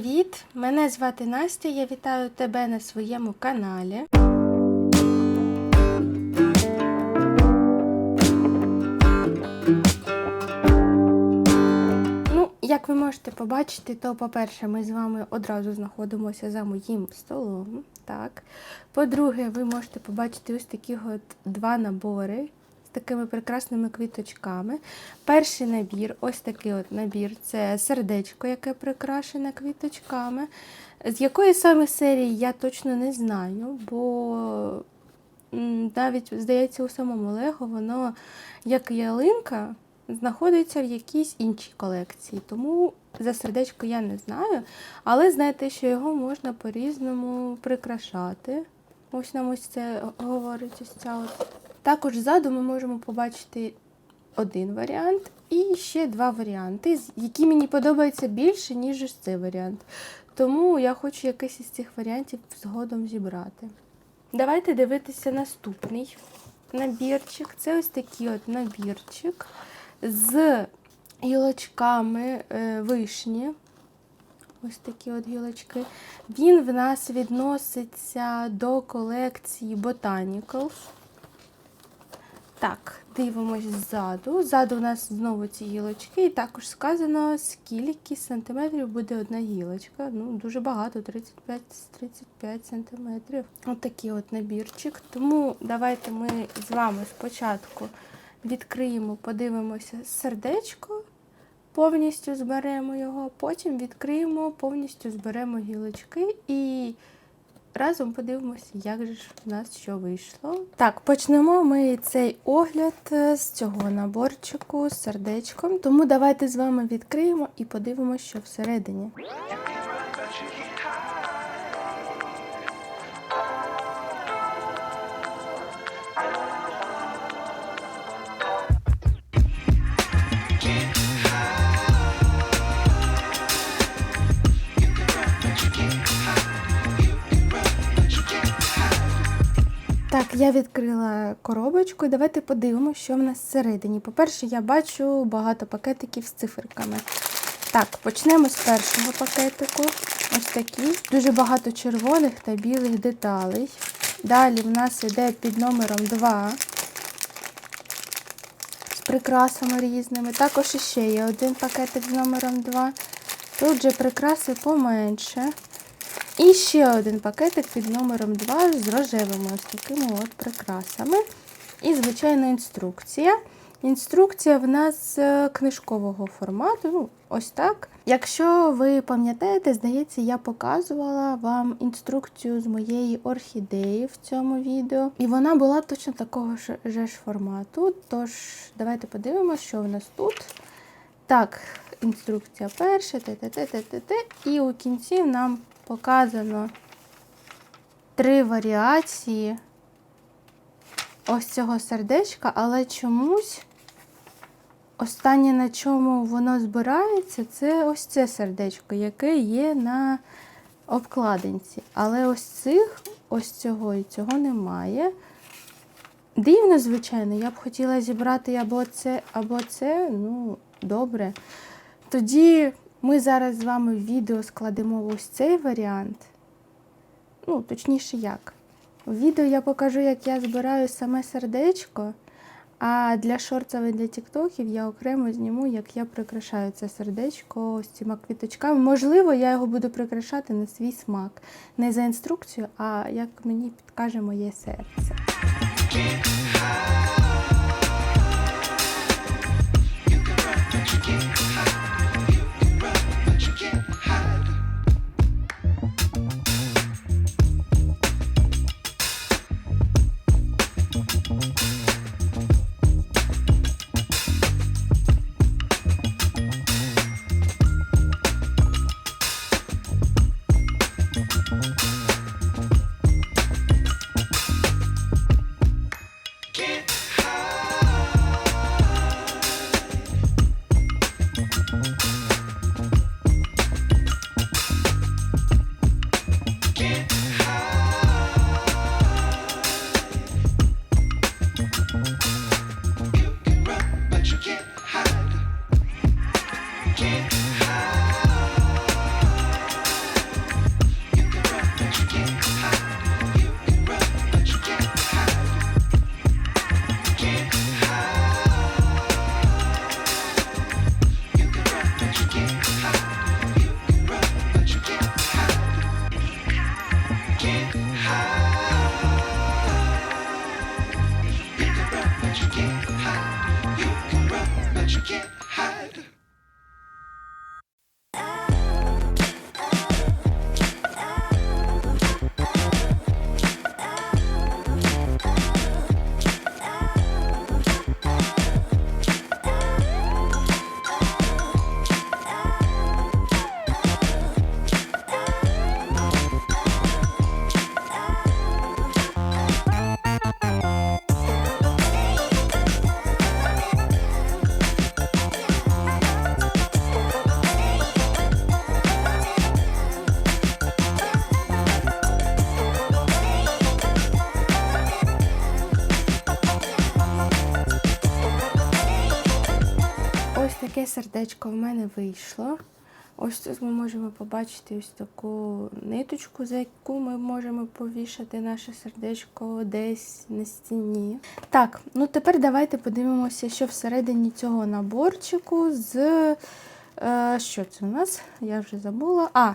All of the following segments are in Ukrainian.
привіт! Мене звати Настя. Я вітаю тебе на своєму каналі. Ну, як ви можете побачити, то, по-перше, ми з вами одразу знаходимося за моїм столом. Так. По-друге, ви можете побачити ось такі от два набори такими прекрасними квіточками. Перший набір, ось такий от набір це сердечко, яке прикрашене квіточками. З якої саме серії я точно не знаю, бо навіть, здається, у самому Лего воно, як ялинка, знаходиться в якійсь іншій колекції. Тому за сердечко я не знаю. Але знаєте, що його можна по-різному прикрашати. Ось нам ось це говорить ось ця от. Також ззаду ми можемо побачити один варіант і ще два варіанти, які мені подобаються більше, ніж цей варіант. Тому я хочу якийсь із цих варіантів згодом зібрати. Давайте дивитися наступний набірчик. Це ось такий от набірчик з гілочками е, вишні. Ось такі от гілочки. Він в нас відноситься до колекції Botanicals. Так, дивимось ззаду. Ззаду у нас знову ці гілочки, і також сказано, скільки сантиметрів буде одна гілочка. Ну, дуже багато, 35 35 сантиметрів. От от набірчик. Тому давайте ми з вами спочатку відкриємо, подивимося сердечко, повністю зберемо його, потім відкриємо, повністю зберемо гілочки і разом подивимося, як же ж в нас що вийшло. Так, почнемо ми цей огляд е, з цього наборчику з сердечком. Тому давайте з вами відкриємо і подивимося, що всередині. Я відкрила коробочку і давайте подивимося, що в нас всередині. По-перше, я бачу багато пакетиків з циферками. Так, почнемо з першого пакетику. Ось такі. Дуже багато червоних та білих деталей. Далі в нас йде під номером 2 з прикрасами різними. Також іще є один пакетик з номером 2. Тут же прикраси поменше. І ще один пакетик під номером 2 з рожевими ось такими от прикрасами. І, звичайно, інструкція. Інструкція в нас е, книжкового формату. Ну, ось так. Якщо ви пам'ятаєте, здається, я показувала вам інструкцію з моєї орхідеї в цьому відео. І вона була точно такого ж формату. Тож, давайте подивимося, що в нас тут. Так, інструкція перша, т-т-т-т-т. І у кінці нам показано три варіації ось цього сердечка, але чомусь останнє, на чому воно збирається, це ось це сердечко, яке є на обкладинці. Але ось цих, ось цього і цього немає. Дивно, звичайно, я б хотіла зібрати або це, або це. Ну, добре. Тоді ми зараз з вами в відео складемо ось цей варіант. Ну, точніше, як. У відео я покажу, як я збираю саме сердечко, а для шорців і для тіктоків я окремо зніму, як я прикрашаю це сердечко ось цими квіточками. Можливо, я його буду прикрашати на свій смак. Не за інструкцію, а як мені підкаже моє серце. can't hide. Сердечко в мене вийшло. Ось тут ми можемо побачити ось таку ниточку, за яку ми можемо повішати наше сердечко десь на стіні. Так, ну тепер давайте подивимося, що всередині цього наборчику з. Е, що це у нас? Я вже забула. А,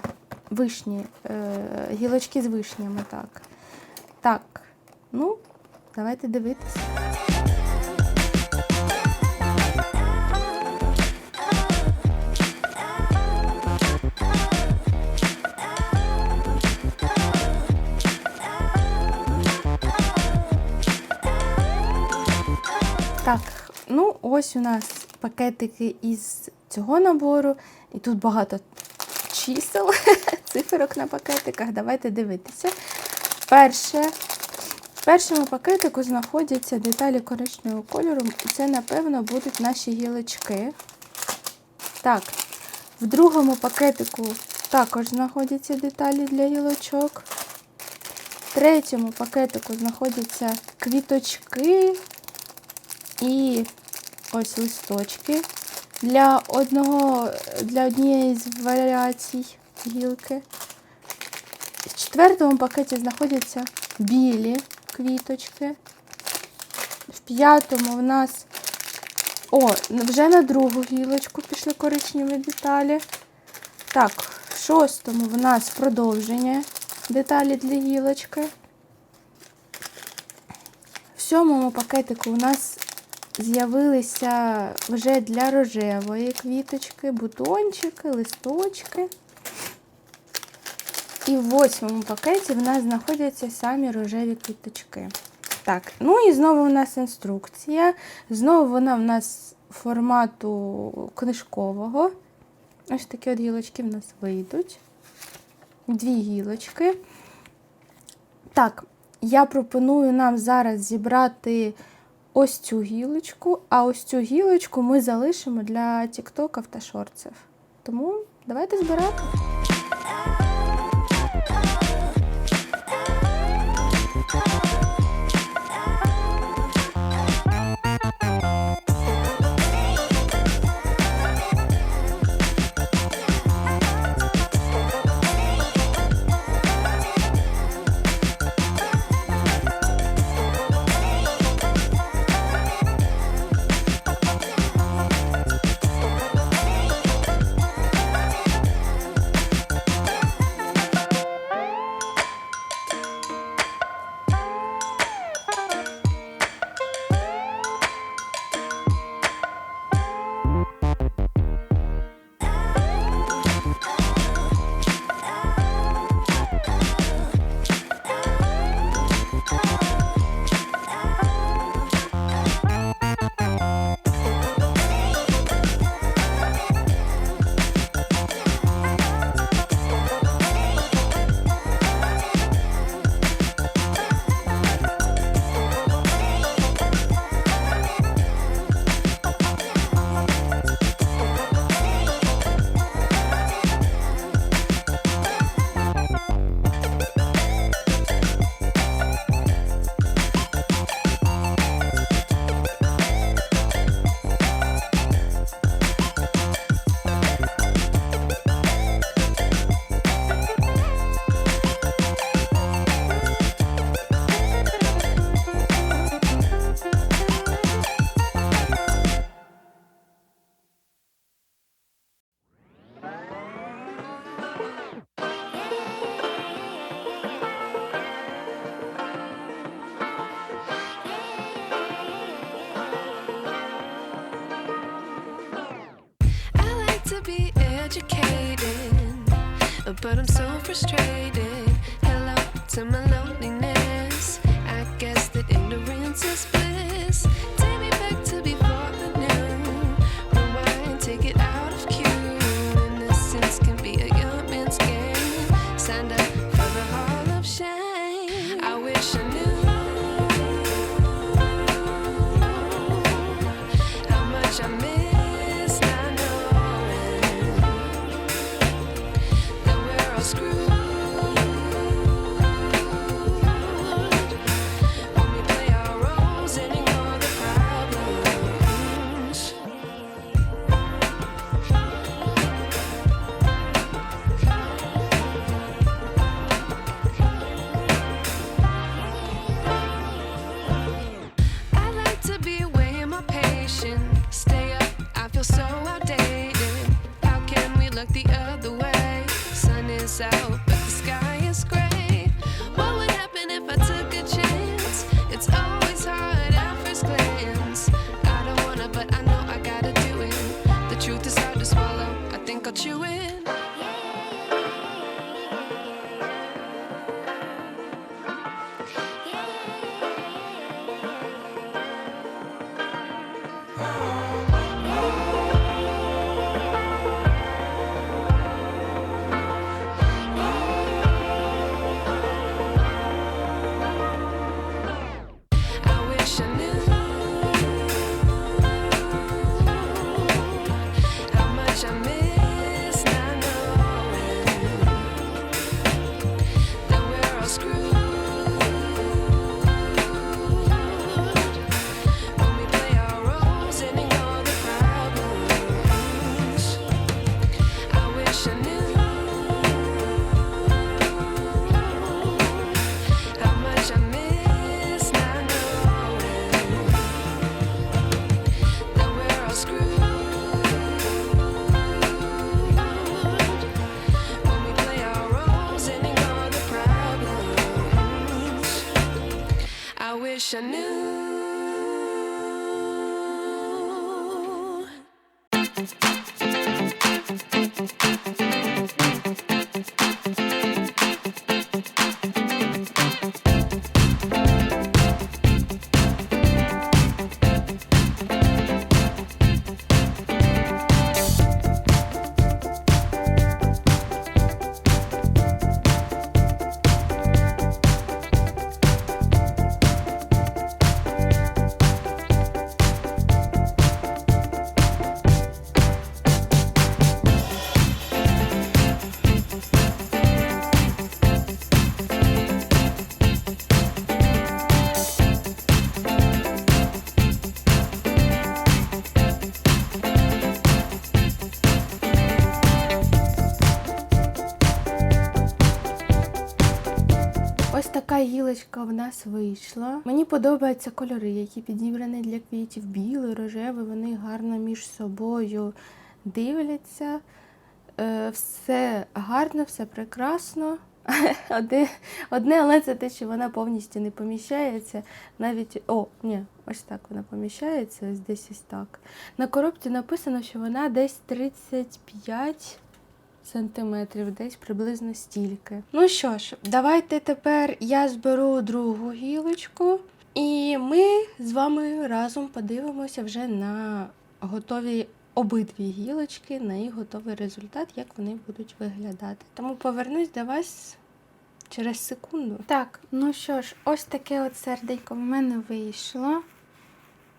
вишні, е, гілочки з вишнями, так. Так, ну, давайте дивитися. Так, ну ось у нас пакетики із цього набору, і тут багато чисел, циферок на пакетиках. Давайте дивитися. Перше, в першому пакетику знаходяться деталі коричневого кольору, і це, напевно, будуть наші гілочки. Так, в другому пакетику також знаходяться деталі для гілочок. В третьому пакетику знаходяться квіточки і ось листочки для одного, для однієї з варіацій гілки. В четвертому пакеті знаходяться білі квіточки. В п'ятому в нас о, вже на другу гілочку пішли коричневі деталі. Так, в шостому в нас продовження деталі для гілочки. В сьомому пакетику у нас з'явилися вже для рожевої квіточки, бутончики, листочки. І в восьмому пакеті в нас знаходяться самі рожеві квіточки. Так, ну і знову у нас інструкція. Знову вона в нас формату книжкового. Ось такі от гілочки в нас вийдуть. Дві гілочки. Так, я пропоную нам зараз зібрати ось цю гілочку, а ось цю гілочку ми залишимо для тіктоків та шорців. Тому давайте збирати. I frustrated. Така гілочка в нас вийшла. Мені подобаються кольори, які підібрані для квітів. Білий, рожевий, вони гарно між собою дивляться. Е, Все гарно, все прекрасно. Одне, одне, але це те, що вона повністю не поміщається. Навіть о, ні, ось так вона поміщається, ось десь ось так. На коробці написано, що вона десь 35 сантиметрів, десь приблизно стільки. Ну що ж, давайте тепер я зберу другу гілочку, і ми з вами разом подивимося вже на готові обидві гілочки, на їх готовий результат, як вони будуть виглядати. Тому повернусь до вас через секунду. Так, ну що ж, ось таке от серденько в мене вийшло.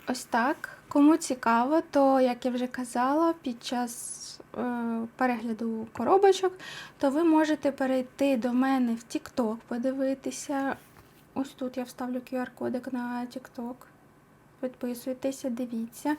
Ось так. Кому цікаво, то як я вже казала, під час е, перегляду коробочок, то ви можете перейти до мене в TikTok, подивитися. Ось тут я вставлю QR-кодик на TikTok. Підписуйтеся, дивіться.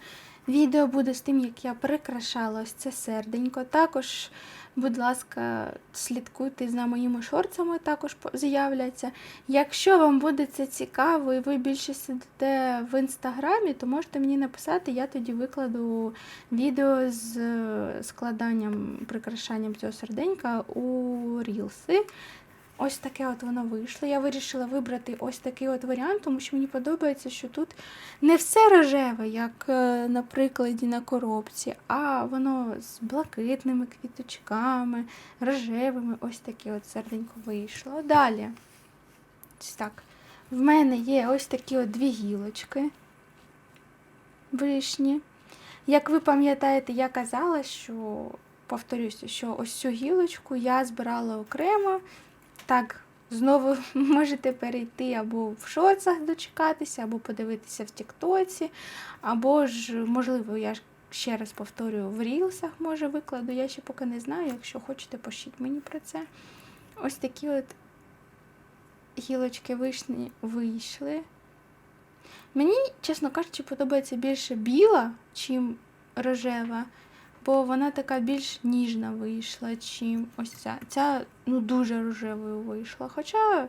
Відео буде з тим, як я прикрашала ось це серденько. Також, будь ласка, слідкуйте за моїми шорцами, також з'являться. Якщо вам буде це цікаво і ви більше сидите в інстаграмі, то можете мені написати, я тоді викладу відео з е, складанням, прикрашанням цього серденька у рілси. Ось таке от воно вийшло. Я вирішила вибрати ось такий от варіант, тому що мені подобається, що тут не все рожеве, як е, на прикладі на коробці, а воно з блакитними квіточками, рожевими. Ось таке от серденько вийшло. Далі. Так. В мене є ось такі от дві гілочки вишні. Як ви пам'ятаєте, я казала, що повторюся, що ось цю гілочку я збирала окремо. Так, знову можете перейти або в шорцах дочекатися, або подивитися в Тіктоці, або ж, можливо, я ж ще раз повторюю, в рілсах може викладу. Я ще поки не знаю. Якщо хочете, пишіть мені про це. Ось такі от гілочки вишні вийшли. Мені, чесно кажучи, подобається більше біла, чим рожева, бо вона така більш ніжна вийшла, чим ось ця. Ця ну, дуже рожевою вийшла. Хоча,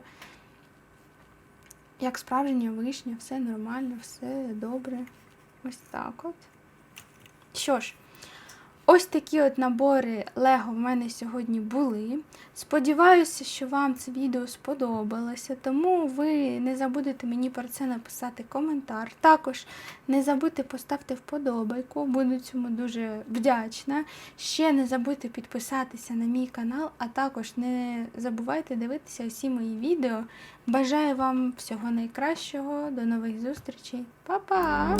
як справжня вишня, все нормально, все добре. Ось так от. Що ж, Ось такі от набори Лего в мене сьогодні були. Сподіваюся, що вам це відео сподобалося, тому ви не забудете мені про це написати коментар. Також не забудьте поставити вподобайку, буду цьому дуже вдячна. Ще не забудьте підписатися на мій канал, а також не забувайте дивитися усі мої відео. Бажаю вам всього найкращого, до нових зустрічей. Па-па!